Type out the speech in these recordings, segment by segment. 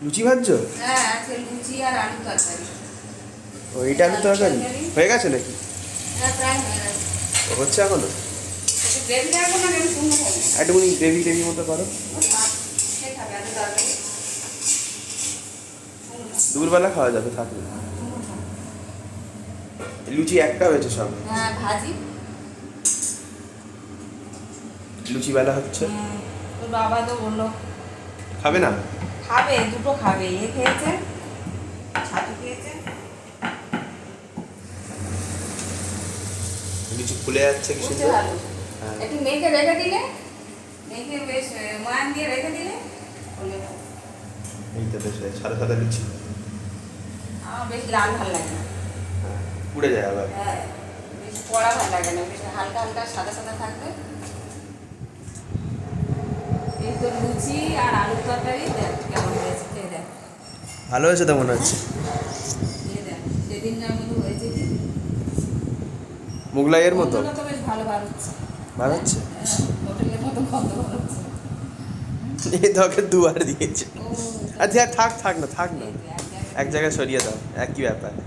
লুচি ভাজছো হ্যাঁ আজকে লুচি আর আলু তরকারি। ও আলু তরকারি? হয়ে গেছে নাকি? হ্যাঁ প্রায় হয়ে গেছে। হচ্ছে এখনও? একটুখানি গ্রেভি গ্রেভি মতো করো। দুপুরবেলা খাওয়া যাবে থাকবে লুচি একটা হয়েছে সব। হ্যাঁ লুচি বেলা হচ্ছে। বাবা তো বলল। খাবে না? খাবে দুটো খাবে। এ খেয়েছে ছাতু খেয়েছে। কিছু খুলে যাচ্ছে কি সুন্দর? হ্যাঁ। একটু মেখে রেখে দিলে মেখে বেশ ময়ান দিয়ে রেখে দিলে। এই তো বেশ সাদা সাদা লুচি আমার বেশ লাল ভালো লাগে না। হ্যাঁ, যায় আবার। হ্যাঁ বেশ কড়া ভালো লাগে না বেশ হালকা হালকা সাদা সাদা থাকবে। তো লুচি আর আলুর তরকারি দেখ কেমন হয়েছে খেয়ে দেখ। ভালো হয়েছে তো মনে হচ্ছে? খেয়ে দেখ সেদিন যেমন হয়েছে কি? মোগলাইয়ের মতো? তো বেশ ভালো বার হচ্ছে? হ্যাঁ, হোটেলের মতো গন্ধ বার হচ্ছে এই তোকে দুবার দিয়েছে। আচ্ছা আর থাক থাক না থাক না। এক জায়গায়- সরিয়ে দাও একই ব্যাপার। হয়।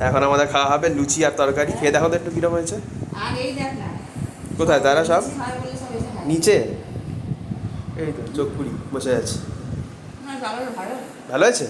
এখন আমাদের খাওয়া হবে লুচি আর তরকারি। খেয়ে দেখো তো একটু কিরম হয়েছে। আর এই দেখ না কোথায়? তারা সব। নিচে? এই তো চোখ পুরি বসে আছে। ভালো আছে?